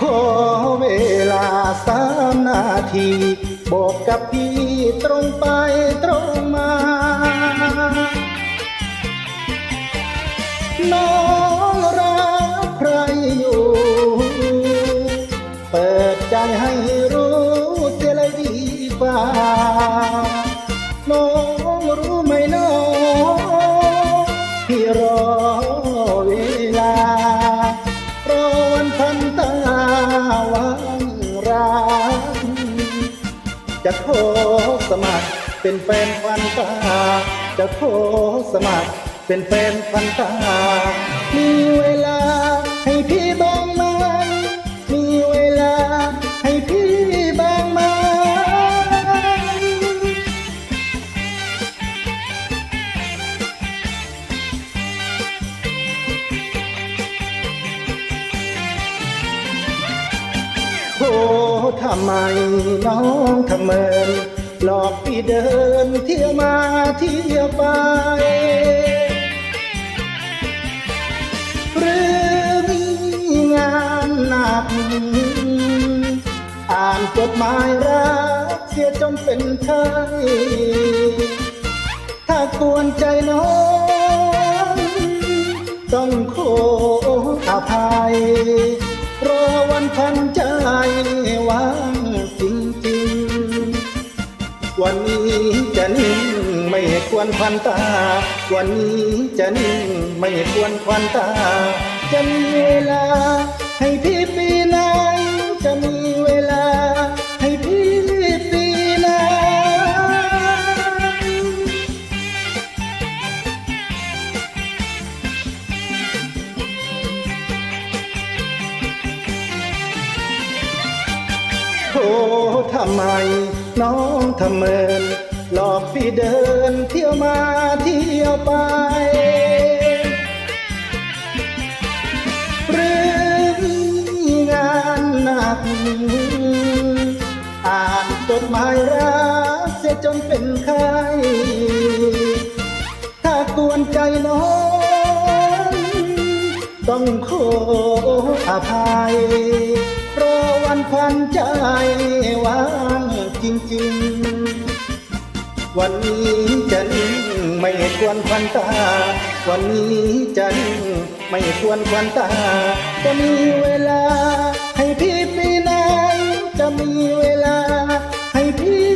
ขอเวลาสามนาที บอกกับพี่ตรงไปตรงมา น้องรักใครอยู่ เปิดใจให้รู้เสียเลยดีกว่า จะขอสมัครเป็นแฟนควันตา จะขอสมัครเป็นแฟนควันตา มีเวลาให้พี่บ้างไหมมีเวลาให้พี่บ้างไหมโอ้ ทำไมน้องทำเมินหลอกพี่เดินเที่ยวมาเที่ยวไป หรือมีงานหนัก อ่านจดหมายรักเสียจนเป็นไข้ถ้ากวนใจน้องต้องขออภัยรอวันพันใจ ควันตา วันนี้จะนิ่งไม่ควรควันตา จะมีเวลา ให้พี่ปีไหนจะมีเวลา ให้พี่ปีไหนโอ้ทำไม น้องทำเมิน หลอกพี่เดินเที่ยวมาเที่ยวไปหรือมีงานหนัก อ่านจดหมายรักเสียจนเป็นไข้ถ้ากวนใจน้อง ต้องขออภัยรอวันพันใจว่างจริงๆ วันนี้จะนิ่งไม่ควรควันตา วันนี้จะนิ่งไม่ควรควันตา จะมีเวลาให้พี่ปีนายจะมีเวลาให้พี่